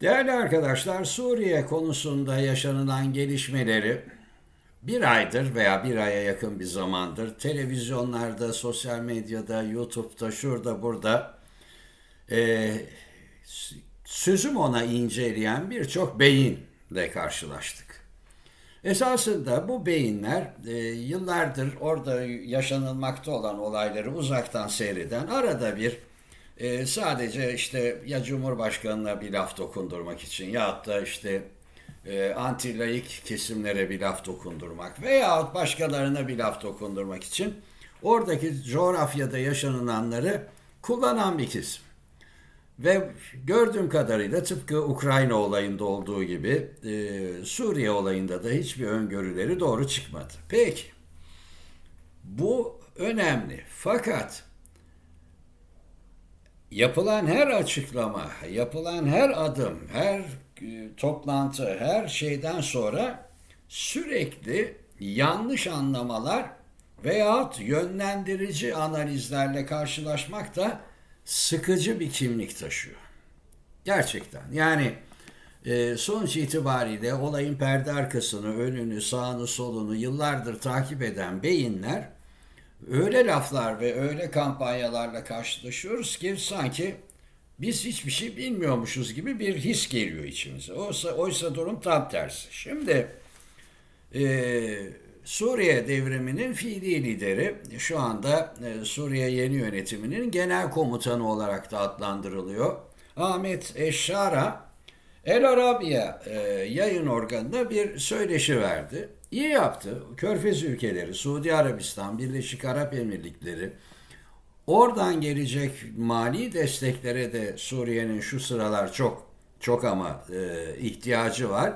Değerli arkadaşlar, Suriye konusunda yaşanılan gelişmeleri bir aydır veya bir aya yakın bir zamandır televizyonlarda, sosyal medyada, YouTube'da, şurada, burada e, sözüm ona inceleyen birçok beyinle karşılaştık. Esasında bu beyinler e, yıllardır orada yaşanılmakta olan olayları uzaktan seyreden arada bir e, sadece işte ya Cumhurbaşkanı'na bir laf dokundurmak için ya da işte e, anti-layık kesimlere bir laf dokundurmak veya başkalarına bir laf dokundurmak için oradaki coğrafyada yaşanılanları kullanan bir kesim. Ve gördüğüm kadarıyla tıpkı Ukrayna olayında olduğu gibi e, Suriye olayında da hiçbir öngörüleri doğru çıkmadı. Peki bu önemli fakat yapılan her açıklama, yapılan her adım, her e, toplantı, her şeyden sonra sürekli yanlış anlamalar veyahut yönlendirici analizlerle karşılaşmak da sıkıcı bir kimlik taşıyor. Gerçekten. Yani e, sonuç itibariyle olayın perde arkasını, önünü, sağını, solunu yıllardır takip eden beyinler öyle laflar ve öyle kampanyalarla karşılaşıyoruz ki sanki biz hiçbir şey bilmiyormuşuz gibi bir his geliyor içimize. Oysa, oysa durum tam tersi. Şimdi e, Suriye devriminin fiili lideri şu anda e, Suriye yeni yönetiminin genel komutanı olarak da adlandırılıyor. Ahmet Eşşara El Arabiya e, yayın organına bir söyleşi verdi. İyi yaptı. Körfez ülkeleri, Suudi Arabistan, Birleşik Arap Emirlikleri oradan gelecek mali desteklere de Suriye'nin şu sıralar çok çok ama e, ihtiyacı var.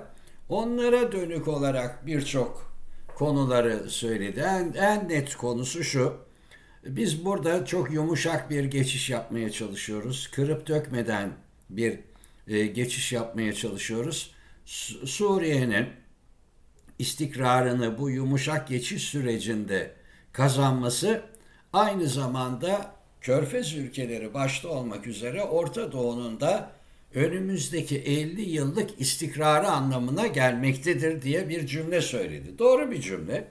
Onlara dönük olarak birçok konuları söyledi. En, en net konusu şu. Biz burada çok yumuşak bir geçiş yapmaya çalışıyoruz. Kırıp dökmeden bir e, geçiş yapmaya çalışıyoruz. Suriye'nin istikrarını bu yumuşak geçiş sürecinde kazanması aynı zamanda Körfez ülkeleri başta olmak üzere Orta Doğu'nun da önümüzdeki 50 yıllık istikrarı anlamına gelmektedir diye bir cümle söyledi. Doğru bir cümle.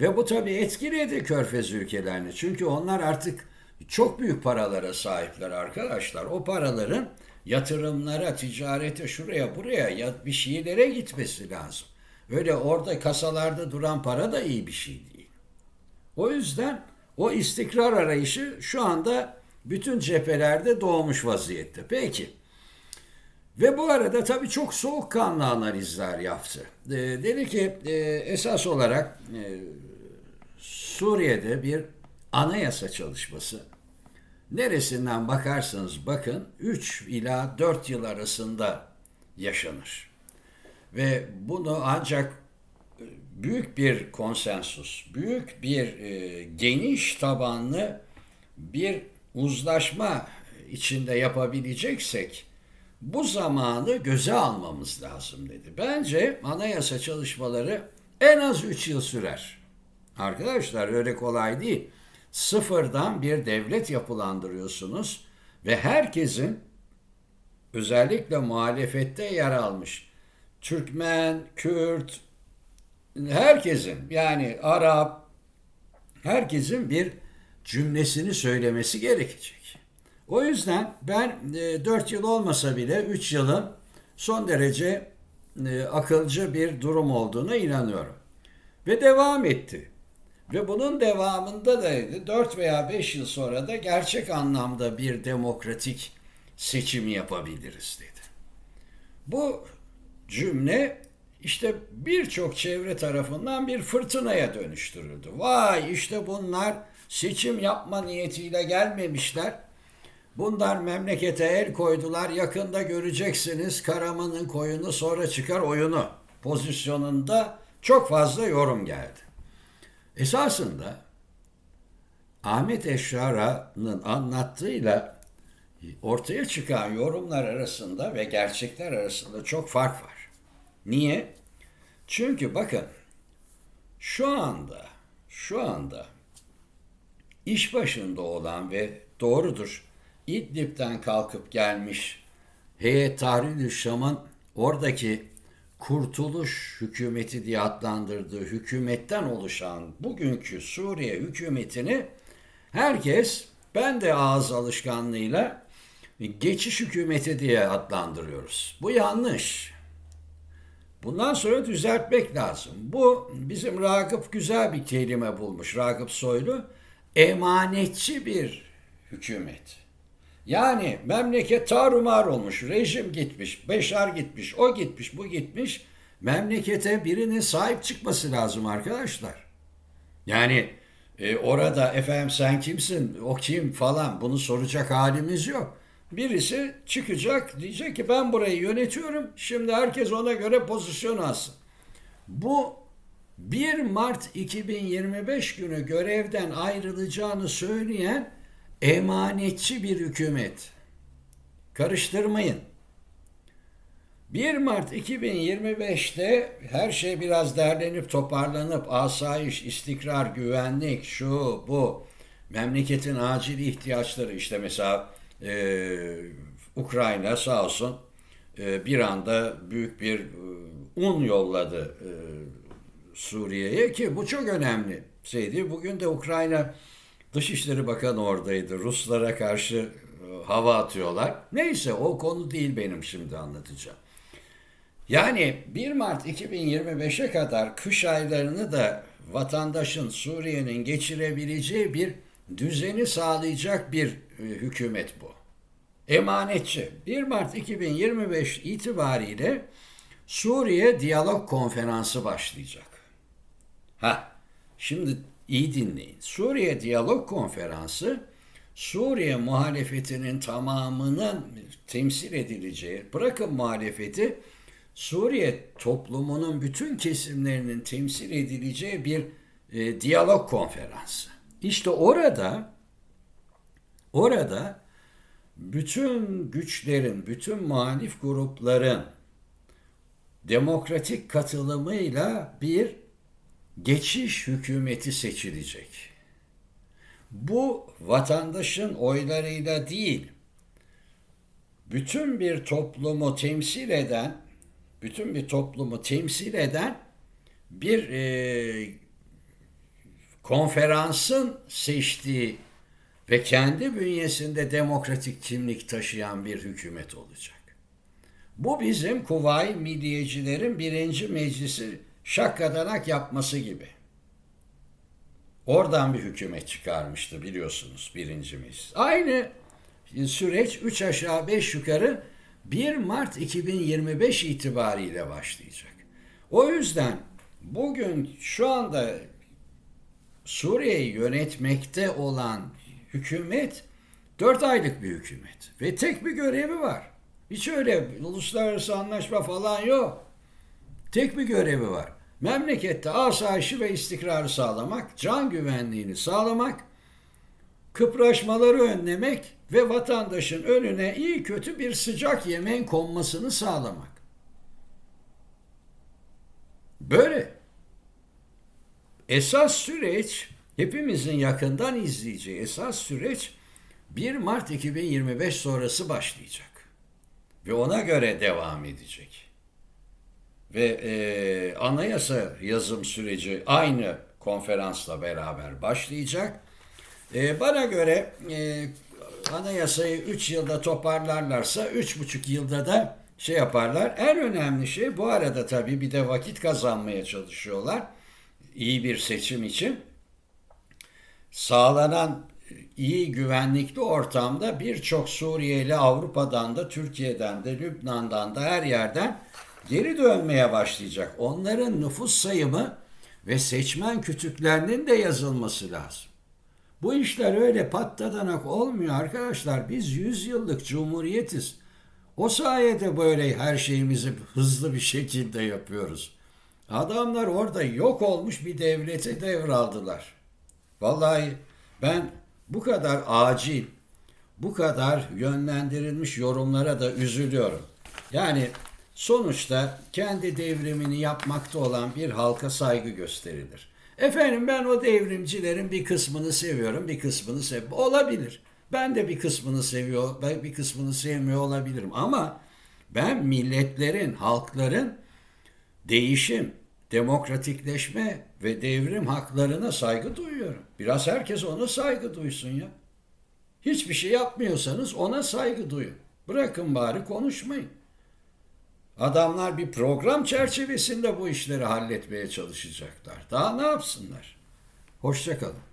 Ve bu tabii etkiledi Körfez ülkelerini. Çünkü onlar artık çok büyük paralara sahipler arkadaşlar. O paraların yatırımlara, ticarete, şuraya buraya ya bir şeylere gitmesi lazım. Öyle orada kasalarda duran para da iyi bir şey değil. O yüzden o istikrar arayışı şu anda bütün cephelerde doğmuş vaziyette. Peki. Ve bu arada tabii çok soğukkanlı analizler yaptı. E, dedi ki e, esas olarak e, Suriye'de bir anayasa çalışması neresinden bakarsanız bakın 3 ila 4 yıl arasında yaşanır. Ve bunu ancak e, büyük bir konsensus, büyük bir e, geniş tabanlı bir uzlaşma içinde yapabileceksek bu zamanı göze almamız lazım dedi. Bence anayasa çalışmaları en az 3 yıl sürer. Arkadaşlar öyle kolay değil. Sıfırdan bir devlet yapılandırıyorsunuz ve herkesin özellikle muhalefette yer almış Türkmen, Kürt, herkesin yani Arap, herkesin bir cümlesini söylemesi gerekecek. O yüzden ben e, 4 yıl olmasa bile 3 yılın son derece e, akılcı bir durum olduğuna inanıyorum. Ve devam etti. Ve bunun devamında da 4 veya 5 yıl sonra da gerçek anlamda bir demokratik seçim yapabiliriz dedi. Bu cümle işte birçok çevre tarafından bir fırtınaya dönüştürüldü. Vay işte bunlar seçim yapma niyetiyle gelmemişler. Bunlar memlekete el koydular. Yakında göreceksiniz Karaman'ın koyunu sonra çıkar oyunu pozisyonunda çok fazla yorum geldi. Esasında Ahmet Eşrara'nın anlattığıyla ortaya çıkan yorumlar arasında ve gerçekler arasında çok fark var. Niye? Çünkü bakın şu anda şu anda iş başında olan ve doğrudur İdlib'den kalkıp gelmiş Heyet Tahrir Şam'ın oradaki Kurtuluş Hükümeti diye adlandırdığı hükümetten oluşan bugünkü Suriye hükümetini herkes ben de ağız alışkanlığıyla geçiş hükümeti diye adlandırıyoruz. Bu yanlış. Bundan sonra düzeltmek lazım. Bu bizim Ragıp güzel bir kelime bulmuş. Ragıp Soylu emanetçi bir hükümet. Yani memleket tarumar olmuş, rejim gitmiş, Beşar gitmiş, o gitmiş, bu gitmiş. Memlekete birinin sahip çıkması lazım arkadaşlar. Yani e, orada efendim sen kimsin, o kim falan bunu soracak halimiz yok. Birisi çıkacak diyecek ki ben burayı yönetiyorum. Şimdi herkes ona göre pozisyon alsın. Bu 1 Mart 2025 günü görevden ayrılacağını söyleyen emanetçi bir hükümet. Karıştırmayın. 1 Mart 2025'te her şey biraz derlenip toparlanıp asayiş, istikrar, güvenlik, şu bu memleketin acil ihtiyaçları işte mesela e, Ukrayna sağ olsun e, bir anda büyük bir e, un yolladı e, Suriye'ye ki bu çok önemli şeydi. Bugün de Ukrayna Dışişleri Bakanı oradaydı. Ruslara karşı e, hava atıyorlar. Neyse o konu değil benim şimdi anlatacağım. Yani 1 Mart 2025'e kadar kış aylarını da vatandaşın Suriye'nin geçirebileceği bir düzeni sağlayacak bir e, hükümet bu. Emanetçi. 1 Mart 2025 itibariyle Suriye Diyalog Konferansı başlayacak. Ha, şimdi iyi dinleyin. Suriye Diyalog Konferansı Suriye muhalefetinin tamamının temsil edileceği, bırakın muhalefeti, Suriye toplumunun bütün kesimlerinin temsil edileceği bir e, diyalog konferansı. İşte orada orada bütün güçlerin, bütün muhalif grupların demokratik katılımıyla bir geçiş hükümeti seçilecek. Bu vatandaşın oylarıyla değil, bütün bir toplumu temsil eden, bütün bir toplumu temsil eden bir e, konferansın seçtiği ve kendi bünyesinde demokratik kimlik taşıyan bir hükümet olacak. Bu bizim Kuvayi Milliyecilerin birinci meclisi şakkadanak yapması gibi. Oradan bir hükümet çıkarmıştı biliyorsunuz birinci meclis. Aynı süreç 3 aşağı 5 yukarı 1 Mart 2025 itibariyle başlayacak. O yüzden bugün şu anda Suriye'yi yönetmekte olan hükümet 4 aylık bir hükümet ve tek bir görevi var. Hiç öyle uluslararası anlaşma falan yok. Tek bir görevi var. Memlekette asayişi ve istikrarı sağlamak, can güvenliğini sağlamak, kıpraşmaları önlemek ve vatandaşın önüne iyi kötü bir sıcak yemeğin konmasını sağlamak. Böyle. Esas süreç hepimizin yakından izleyeceği esas süreç 1 Mart 2025 sonrası başlayacak. Ve ona göre devam edecek. Ve e, anayasa yazım süreci aynı konferansla beraber başlayacak. E, bana göre e, anayasayı 3 yılda toparlarlarsa 3,5 yılda da şey yaparlar. En önemli şey bu arada tabii bir de vakit kazanmaya çalışıyorlar. İyi bir seçim için. Sağlanan iyi güvenlikli ortamda birçok Suriyeli Avrupa'dan da Türkiye'den de Lübnan'dan da her yerden geri dönmeye başlayacak. Onların nüfus sayımı ve seçmen kütüklerinin de yazılması lazım. Bu işler öyle patladanak olmuyor arkadaşlar. Biz 100 yıllık cumhuriyetiz. O sayede böyle her şeyimizi hızlı bir şekilde yapıyoruz. Adamlar orada yok olmuş bir devlete devraldılar. Vallahi ben bu kadar acil, bu kadar yönlendirilmiş yorumlara da üzülüyorum. Yani sonuçta kendi devrimini yapmakta olan bir halka saygı gösterilir. Efendim ben o devrimcilerin bir kısmını seviyorum, bir kısmını sev olabilir. Ben de bir kısmını seviyor, ben bir kısmını sevmiyor olabilirim ama ben milletlerin, halkların değişim, demokratikleşme ve devrim haklarına saygı duyuyorum. Biraz herkes ona saygı duysun ya. Hiçbir şey yapmıyorsanız ona saygı duyun. Bırakın bari konuşmayın. Adamlar bir program çerçevesinde bu işleri halletmeye çalışacaklar. Daha ne yapsınlar? Hoşçakalın.